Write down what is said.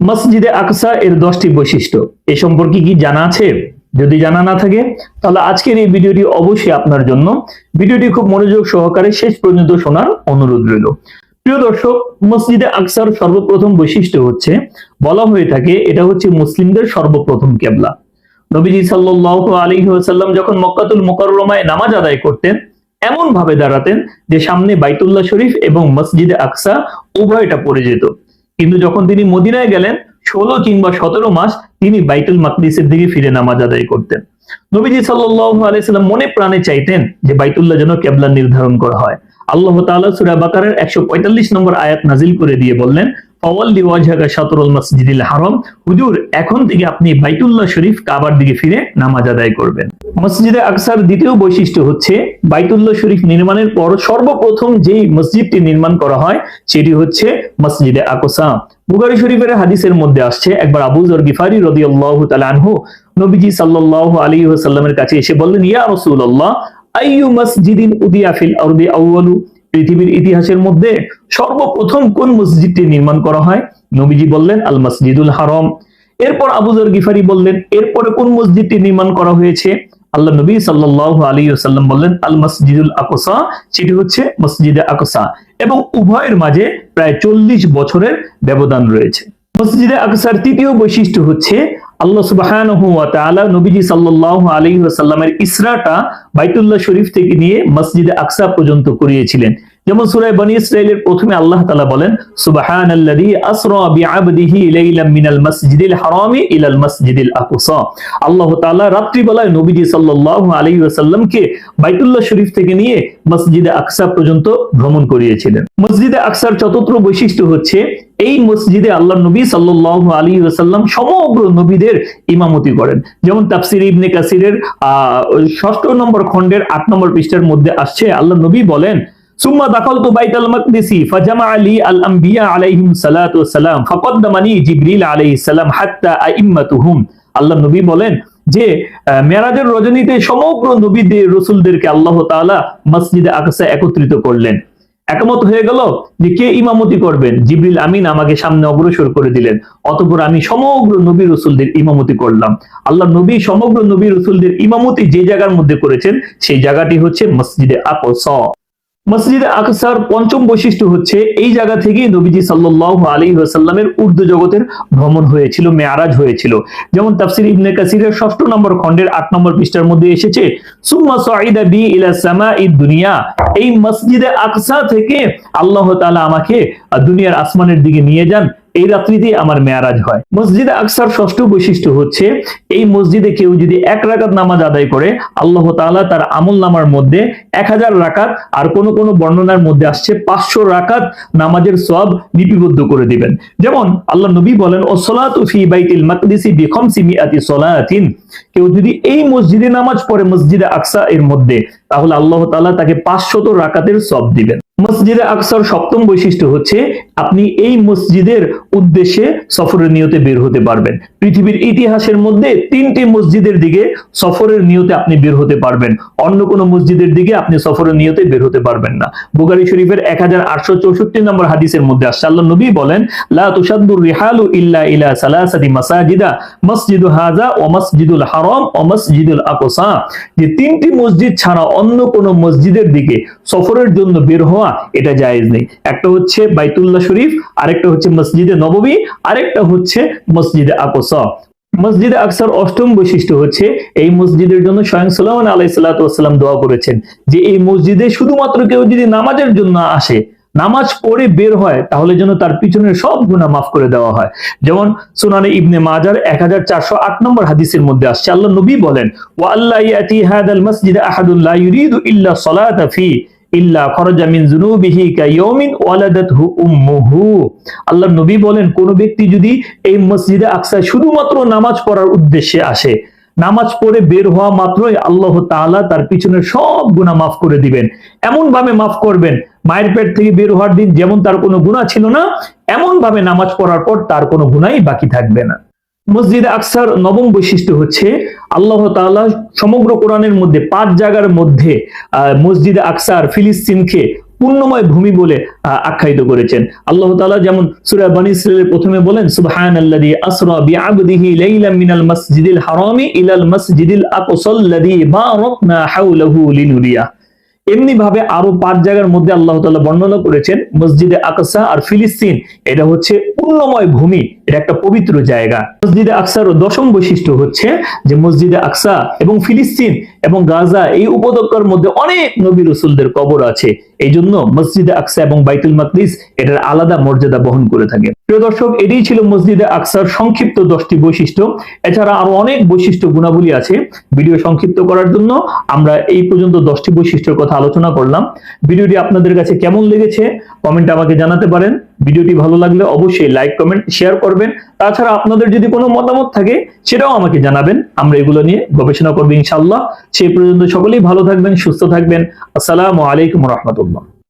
মসজিদে আকসা এর দশটি বৈশিষ্ট্য। এ সম্পর্কে কি জানা আছে? যদি জানা না থাকে, তাহলে আজকের এই ভিডিওটি অবশ্যই আপনার জন্য। ভিডিওটি খুব মনোযোগ সহকারে শেষ পর্যন্ত শোনার অনুরোধ রইল। প্রিয় দর্শক, মসজিদে আকসার সর্বপ্রথম বৈশিষ্ট্য হচ্ছে, বলা হয়ে থাকে এটা হচ্ছে মুসলিমদের সর্বপ্রথম কেবলা। নবীজি সাল্লাল্লাহু আলাইহি ওয়াসাল্লাম যখন মক্কাতুল মুকাররমায় নামাজ আদায় করতেন এমন ভাবে দাঁড়াতেন যে সামনে বাইতুল্লাহ শরীফ এবং মসজিদে আকসা উভয়টা পড়ে যেত। কিন্তু যখন তিনি মদিনায় গেলেন, ষোলো কিংবা সতেরো মাস তিনি বাইতুল মাকদিসের দিকে ফিরে নামাজ আদায় করতেন। নবীজি সাল্লাম মনে প্রাণে চাইতেন যে বাইতুল্লাহ যেন কেবলা নির্ধারণ করা হয়। আল্লাহ তালা সুরাবাকারের একশো পঁয়তাল্লিশ নম্বর আয়াত নাজিল করে দিয়ে বললেন হাদিসের মধ্যে আসছে, একবার আবু জর গিফারি রাদিয়াল্লাহু নবীজি সাল্লাল্লাহু আলাইহি ওয়াসাল্লামের কাছে এসে বললেন, ইয়া রাসূলুল্লাহ, আইয়ু মসজিদিন উদিয়া পৃথিবীর ইতিহাসের মধ্যে সর্বপ্রথম কোন মসজিদটি নির্মাণ করা হয়? নবীজি বললেন আল মসজিদুল হারাম। এরপর আবুজর গিফারি বললেন, এরপরে কোন মসজিদটি নির্মাণ করা হয়েছে? আল্লাহ নবী সাল্লাল্লাহু আলাইহি ওয়াসাল্লাম বললেন আল মসজিদুল আকসা, সেটি হচ্ছে মসজিদে আকসা। এবং উভয়ের মাঝে প্রায় চল্লিশ বছরের ব্যবধান রয়েছে। মসজিদে আকসার তৃতীয় বৈশিষ্ট্য হচ্ছে আল্লাহ সুবাহ নবীজি সাল্লাল্লাহু আলী সাল্লামের ইসরাটা বাইতুল্লাহ শরীফ থেকে নিয়ে মসজিদে আকসা পর্যন্ত করিয়েছিলেন। যেমন সূরা বনি ইসরাইলের প্রথমে আল্লাহ তালা বলেন, সুবহানাল্লাযী আসরা বিআবদিহি লাইলাম মিনাল মাসজিদিল হারামি ইলাল আল্লাহ তাআলা রাত্রিবেলায় নবীজি সাল্লাল্লাহু আলাইহি ওয়াসাল্লামকে বাইতুল্লাহ শরীফ থেকে নিয়ে মসজিদে আকসা পর্যন্ত ভ্রমণ করিয়েছিলেন। মসজিদে আকসার চতুর্থ বৈশিষ্ট্য হচ্ছে, এই মসজিদে আল্লাহ নবী সাল্লাল্লাহু আলাইহি ওয়াসাল্লাম সমগ্র নবীদের ইমামতি করেন। যেমন তাফসির ইবনে কাসিরের, আহ, ষষ্ঠ নম্বর খণ্ডের আট নম্বর পৃষ্ঠার মধ্যে আসছে, আল্লাহ নবী বলেন দাখালতু বাইতাল মাকদিসি ফাজামা আলী আল আম্বিয়া আলাইহিম সালাতু ওয়াসালাম ফাকাদ্দামানি জিবরিল আলাইহিস সালাম হাত্তা আইম্মাতুহুম আল্লাহ নবী বলেন যে মেরাজের রজনীতে সমগ্র নবীদের, রসুলদেরকে আল্লাহ তাআলা মসজিদে আকসা একত্রিত করলেন। একমত হয়ে গেল যে, কে ইমামতি করবেন? জিবরিল আমিন আমাকে সামনে অগ্রসর করে দিলেন। অতঃপর আমি সমগ্র নবী, রসুলদের ইমামতি করলাম। আল্লাহ নবী সমগ্র নবী, রসুলদের ইমামতি যে জায়গার মধ্যে করেছেন, সেই জায়গাটি হচ্ছে মসজিদে আকসা। মসজিদে আকসার পঞ্চম বৈশিষ্ট্য হচ্ছে এই জায়গা থেকে নবীজি সাল্লাহ আলী সাল্লামের উর্দু জগতের ভ্রমণ হয়েছিল, মেয়ারাজ হয়েছিল। যেমন তাফসির ইবনে কাসিরের ষষ্ঠ নম্বর খণ্ডের আট নম্বর পৃষ্ঠার মধ্যে এসেছে বি দুনিয়া এই মসজিদে আকসা থেকে আল্লাহ তালা আমাকে দুনিয়ার আসমানের দিকে নিয়ে যান। এই রাত্রিতে আমার মেয়ারাজ হয়। মসজিদে আকসার ষষ্ঠ বৈশিষ্ট্য হচ্ছে, এই মসজিদে কেউ যদি এক রাকাত নামাজ আদায় করে, আল্লাহ তাআলা তার আমল নামার মধ্যে এক হাজার রাকাত আর কোন কোন বর্ণনার মধ্যে আসছে পাঁচশো রাকাত নামাজের সব লিপিবদ্ধ করে দিবেন। যেমন আল্লাহ নবী বলেন ও ফি কেউ যদি এই মসজিদে নামাজ পড়ে মসজিদে আকসা এর মধ্যে, তাহলে আল্লাহ তালা তাকে পাঁচশত রাকাতের সব দিবেন। মসজিদে আকসার সপ্তম বৈশিষ্ট্য হচ্ছে আপনি এই মসজিদের উদ্দেশ্যে সফরের নিয়তে বের হতে পারবেন। পৃথিবীর ইতিহাসের মধ্যে তিনটি মসজিদের দিকে সফরের নিয়তে আপনি বের হতে পারবেন। অন্য কোনো মসজিদের দিকে আপনি সফরের নিয়তে বের হতে পারবেন না। বুখারী শরীফের এক হাজার আটশো চৌষট্টি নম্বর হাদিসের মধ্যে আল্লাহ নবী বলেন, লা রিহালু ইল্লা ইলা সালাসাতি মাসাজিদা, মসজিদু হাজা ও মসজিদুল হারাম ও মসজিদুল আকসা। যে তিনটি মসজিদ ছাড়া অন্য কোনো মসজিদের দিকে সফরের জন্য বের হওয়া এটা জায়েজ নেই। একটা হচ্ছে বাইতুল্লাহ শরীফ, আরেকটা হচ্ছে মসজিদে নববী আরেকটা হচ্ছে মসজিদে আকসা। মসজিদে আকসার অষ্টম বৈশিষ্ট্য হচ্ছে এই মসজিদের জন্য স্বয়ং সাল্লাম আলাই সাল্লাম দোয়া করেছেন যে এই মসজিদে শুধুমাত্র কেউ যদি নামাজের জন্য আসে, নামাজ পড়ে বের হয়, তাহলে যেন তার পিছনের সব গুণা মাফ করে দেওয়া হয়। যেমন সুনানে ইবনে মাজার এক হাজার চারশো আট নম্বর হাদিসের মধ্যে আসছে, আল্লাহ নবী বলেন ও আল্লাহ মসজিদ আহাদুল্লাহ ইউরিদু ইল্লা সালাতা ইল্লা খরজা মিন জুনুবিহি কাইয়মিন ওয়ালাদাতহু উম্মুহু। আল্লাহ নবী বলেন, কোন ব্যক্তি যদি এই মসজিদে আকসায় শুধুমাত্র নামাজ পড়ার উদ্দেশ্যে আসে, নামাজ পড়ে বের হওয়া মাত্রই আল্লাহ তাআলা তার পিছনের সব গুনাহ মাফ করে দিবেন। এমন ভাবে মাফ করবেন, মায়ের পেট থেকে বের হওয়ার দিন যেমন তার কোনো গুনাহ ছিল না এমন ভাবে নামাজ পড়ার পর তার কোনো গুনাহই বাকি থাকবে না। মসজিদে আকসার নবম বৈশিষ্ট্য হচ্ছে আল্লাহ তালা সমগ্র কোরআনের মধ্যে পাঁচ জায়গার মধ্যে মসজিদে আকসার, ফিলিস্তিনকে পূর্ণময় ভূমি বলে আখ্যায়িত করেছেন। আল্লাহ তালা যেমন সূরা বনী ইসরাইলের প্রথমে বলেন, সুবহানাল্লাযী আসরা বিআবদিহি লাইলাম মিনাল মাসজিদিল হারামি ইলাল মাসজিদিল আকসাল্লাযী বারাকনা হাওলাহু লিনুরিয়া। এমনি ভাবে আরও পাঁচ জায়গার মধ্যে আল্লাহ তাআলা বর্ণনা করেছেন, মসজিদে আকসা আর ফিলিস্তিন, এটা হচ্ছে পূর্ণময় ভূমি, এটা একটা পবিত্র জায়গা। মসজিদে আকসার দশম বৈশিষ্ট্য হচ্ছে যে মসজিদে আকসা এবং ফিলিস্তিন এবং গাজা এই উপত্যকার মধ্যে অনেক নবী রসুলদের কবর আছে। এই জন্য মসজিদে আকসা এবং বাইতুল মাকদিস এটার আলাদা মর্যাদা বহন করে থাকে। প্রিয় দর্শক, এটাই ছিল মসজিদে আকসার সংক্ষিপ্ত দশটি বৈশিষ্ট্য। এছাড়া আরও অনেক বৈশিষ্ট্য গুণাবলী আছে। ভিডিও সংক্ষিপ্ত করার জন্য আমরা এই পর্যন্ত দশটি বৈশিষ্ট্যের কথা আলোচনা করলাম। ভিডিওটি আপনাদের কাছে কেমন লেগেছে কমেন্টে আমাকে জানাতে পারেন। ভিডিওটি ভালো লাগলে অবশ্যই লাইক কমেন্ট শেয়ার করবেন। তাছাড়া আপনাদের যদি কোনো মতামত থাকে, সেটাও আমাকে জানাবেন। আমরা এগুলো নিয়ে গবেষণা করব ইনশাল্লাহ সেই পর্যন্ত সকলেই ভালো থাকবেন, সুস্থ থাকবেন। আসসালামু আলাইকুম রহমতুল্লাহ।